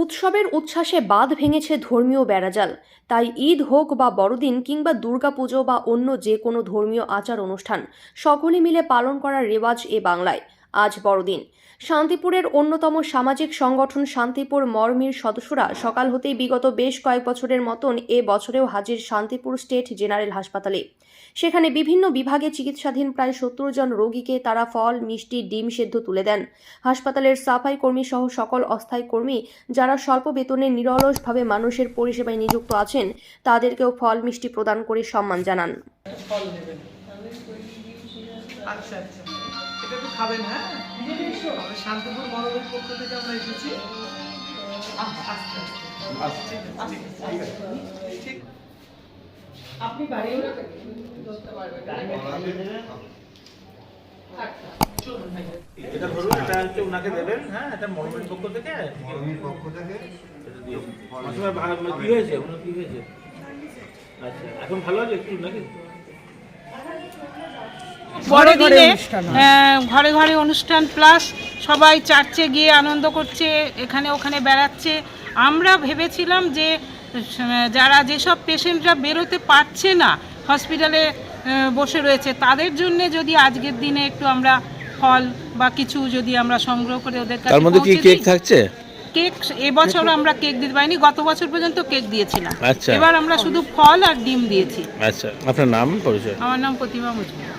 উৎসবের উচ্ছ্বাসে বাঁধ ভেঙেছে ধর্মীয় বেড়াজাল তাই ঈদ হোক বা বড়দিন কিংবা দুর্গাপুজো বা অন্য যে কোনো ধর্মীয় আচার অনুষ্ঠান, সকলে মিলে পালন করার রেওয়াজ এ বাংলায়। আজ বড়দিন। শান্তিপুরের অন্যতম সামাজিক সংগঠন শান্তিপুর মরমির সদস্যরা সকাল হতেই বিগত বেশ কয়েক বছরের মতন এ বছরেও হাজির শান্তিপুর স্টেট জেনারেল হাসপাতালে। সেখানে বিভিন্ন বিভাগে চিকিৎসাধীন প্রায় সত্তর জন রোগীকে তারা ফল, মিষ্টি, ডিম সেদ্ধ তুলে দেন। হাসপাতালের সাফাই কর্মী সহ সকল অস্থায়ী কর্মী যারা স্বল্প বেতনে নিরলসভাবে মানুষের পরিষেবায় নিযুক্ত আছেন, তাদেরকেও ফল, মিষ্টি প্রদান করে সম্মান জানান। আচ্ছা আচ্ছা। এটা একটু খাবেন হ্যাঁ? আমরা শান্তিপুর মরমের পক্ষ থেকে আমরা এসেছি। আপনি বাড়িও ধরতে পারবেন। আচ্ছা, চলুন ভাই। এটা ধরুন এটা হচ্ছে ওনাকে দেবেন হ্যাঁ? এটা মরমের পক্ষ থেকে। পক্ষ থেকে। এটা দিয়ে মাসিমা কি হয়েছে? ওনার কি হয়েছে? আচ্ছা এখন ভালো আছে একটু নাকি? বড়দিনে আহ, ঘরে ঘরে অনুষ্ঠান প্লাস সবাই চার্চে গিয়ে আনন্দ করছে এখানে ওখানে বেড়াচ্ছে। আমরা ভেবেছিলাম যে যারা যেসব পেশেন্টরা বেরোতে পারছে না হসপিটালে বসে রয়েছে তাদের জন্য যদি আজকের দিনে একটু আমরা ফল বা কিছু যদি আমরা সংগ্রহ করে ওদের কাছে তার মধ্যে কি কেক। থাকছে? কেক এবছর আমরা কেক দিতে পারিনি গত বছর পর্যন্ত কেক দিয়েছিলাম। আচ্ছা। এবার আমরা শুধু ফল আর ডিম দিয়েছি। আচ্ছা আপনার নাম পরিচয়? আমার নাম প্রতিমা মুজুমদার।